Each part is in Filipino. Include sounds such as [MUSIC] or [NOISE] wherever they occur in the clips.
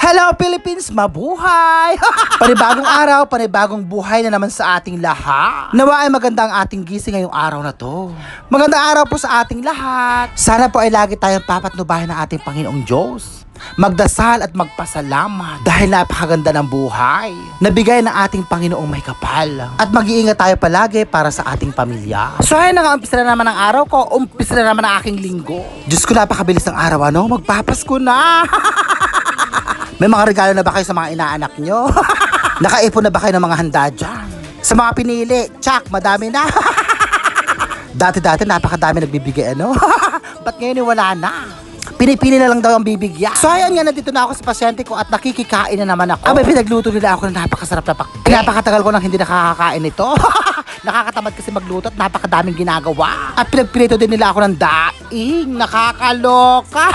Hello Philippines, mabuhay! [LAUGHS] panibagong araw, panibagong buhay na naman sa ating lahat. Nawa ay maganda ang ating gising ngayong araw na to. Magandang araw po sa ating lahat. Sana po ay lagi tayong papatnubayan ng ating Panginoong Diyos. Magdasal at magpasalamat dahil napakaganda ng buhay. Nabigay ng ating Panginoong may kapal. At mag-iingat tayo palagi para sa ating pamilya. So ayun na nga, umpisa na naman ang araw ko. Umpisa na naman ang aking linggo. Diyos ko, napakabilis ng araw ano. Magpapasko na. [LAUGHS] May mga regalo na ba kayo sa mga inaanak nyo? [LAUGHS] Nakaipon na ba kayo ng mga handa dyan? Sa mga pinili, tsak, madami na. [LAUGHS] Dati-dati napakadami nagbibigay ano. [LAUGHS] Ba't ngayon wala na? Pinipili na lang daw ang bibigyan. So ayan nga, nandito na ako sa pasyente ko at nakikikain na naman ako. Abay, pinagluto nila ako ng napakasarap na pak... Napakatagal ko nang hindi nakakakain ito. Nakakatamad kasi magluto at napakadaming ginagawa. At pinagprito din nila ako ng daing. Nakakaloka.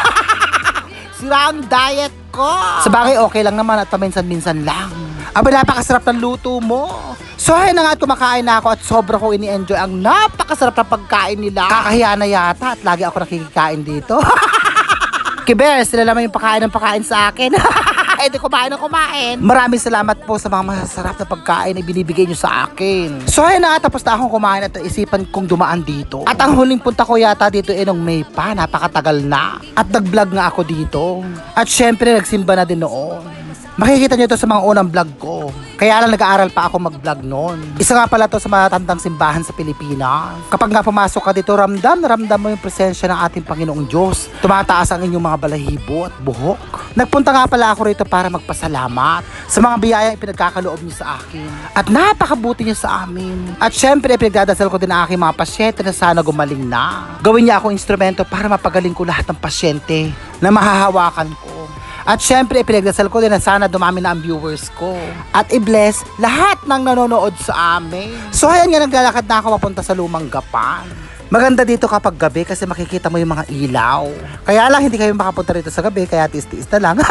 Sira ang diet ko. Sa bagay, okay lang naman at paminsan-minsan lang. Abay, napakasarap ng luto mo. So, ayun na nga kumakain na ako at sobra ko ini-enjoy ang napakasarap na pagkain nila. Kakahiya na yata at lagi ako nakikikain dito. [LAUGHS] Kiber, sila naman yung pakain ng pakain sa akin. [LAUGHS] Eh, di kumain ng kumain. Maraming salamat po sa mga masasarap na pagkain na binibigay nyo sa akin. So, ayun na tapos na akong kumain at isipan kong dumaan dito. At ang huling punta ko yata dito ay nung May pa, napakatagal na. At nag-vlog nga ako dito. At syempre, nagsimba na din noon. Makikita nyo to sa mga unang vlog ko. Kaya lang nag-aaral pa ako mag-vlog noon. Isa nga pala to sa matatandang simbahan sa Pilipinas. Kapag nga pumasok ka dito, ramdam na ramdam mo yung presensya ng ating Panginoong Diyos. Tumataas ang inyong mga balahibo at buhok. Nagpunta nga pala ako rito para magpasalamat sa mga biyayang ipinagkakaloob niyo sa akin. At napakabuti niyo sa amin. At syempre, pinagdadasal ko din ang aking mga pasyente na sana gumaling na. Gawin niya akong instrumento para mapagaling ko lahat ng pasyente na mahahawakan ko. At syempre, pinagdasal ko din na sana dumami na ang viewers ko. At i-bless lahat ng nanonood sa amin. So ayan nga, naglalakad na ako papunta sa Lumang Gapan. Maganda dito kapag gabi kasi makikita mo yung mga ilaw. Kaya lang hindi kayo makapunta rito sa gabi, kaya tis-tis na lang.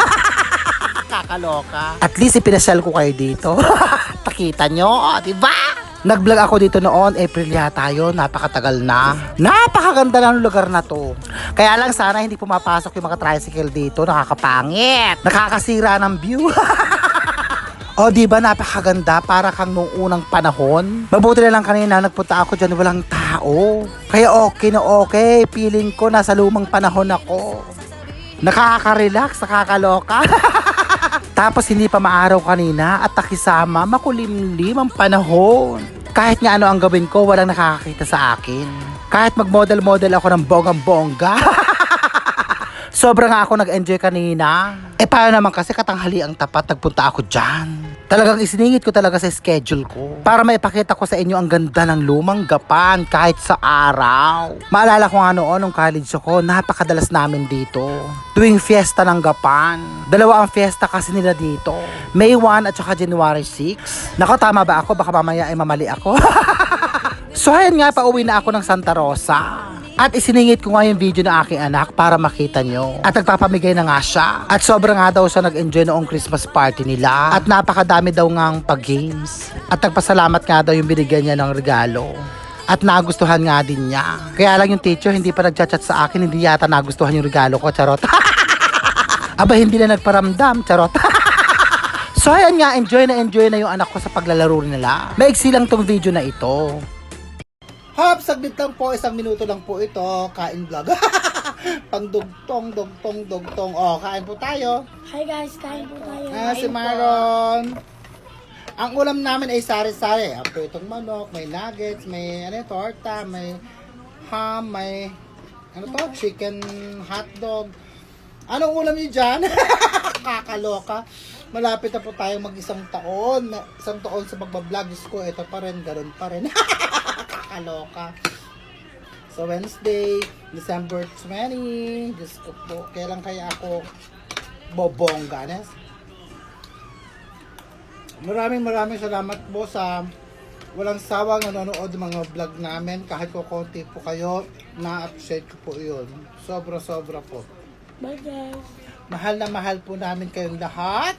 [LAUGHS] Kakaloka. At least ipinasyal ko kayo dito. [LAUGHS] Pakita nyo, di ba? Nag-vlog ako dito noon, April yata yun, napakatagal na. Napakaganda ng lugar na to. Kaya lang sana hindi pumapasok yung mga tricycle dito, nakakapangit. Nakakasira ng view. [LAUGHS] O, di ba napakaganda para kang nung unang panahon? Mabuti na lang kanina nagpunta ako dyan, walang tao. Kaya okay na okay, feeling ko nasa lumang panahon ako. Nakaka-relax, nakakaloka. [LAUGHS] Tapos hindi pa maaraw kanina at takisama, makulimlim ang panahon. Kahit nga ano ang gawin ko, walang nakakakita sa akin. Kahit mag-model-model ako ng bonggang-bongga. [LAUGHS] Sobra nga ako nag-enjoy kanina. Eh paano naman kasi katanghali ang tapat nagpunta ako dyan. Talagang isiningit ko talaga sa schedule ko. Para maipakita ko sa inyo ang ganda ng lumang gapan kahit sa araw. Maalala ko nga noon nung college ako, napakadalas namin dito. Tuwing fiesta ng gapan. Dalawa ang fiesta kasi nila dito. May 1 at saka January 6. Nako tama ba ako? Baka mamaya ay mamali ako. [LAUGHS] so ayan nga, pauwi na ako ng Santa Rosa. At isiningit ko nga yung video ng aking anak para makita nyo. At nagpapamigay na nga siya. At sobra nga daw siya nag-enjoy noong Christmas party nila. At napakadami daw ngang pag-games. At nagpasalamat nga daw yung binigyan niya ng regalo. At nagustuhan nga din niya. Kaya lang yung teacher hindi pa nagchat-chat sa akin, hindi yata nagustuhan yung regalo ko, charot. [LAUGHS] Aba, hindi na nagparamdam, charot. [LAUGHS] so ayan nga, enjoy na enjoy na yung anak ko sa paglalaro nila. Maiksi lang tong video na ito. Hop, saglit lang po, isang minuto lang po ito, kain vlog. [LAUGHS] Pangdugtong, dugtong, dugtong. Oh, kain po tayo. Hi guys, kain po tayo. Ah, si Maron. Ang ulam namin ay sari-sari. Ang itong manok, may nuggets, may ano, torta, may ham, may ano to, chicken hotdog. Anong ulam niyo dyan? [LAUGHS] Kakaloka. Malapit na po tayo mag isang taon. Isang taon sa pagbablogis ko. Ito pa rin, ganun pa rin. [LAUGHS] Kakaloka. So Wednesday, December 20. Diyos ko po, kailan kaya ako bobongga? Nes? Maraming maraming salamat po sa walang sawang nanonood ng mga vlog namin. Kahit ko konti po kayo, na-appreciate ko po yun. Sobra sobra po. Bye guys. Mahal na mahal po namin kayong lahat.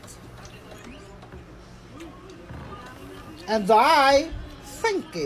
And I thank you.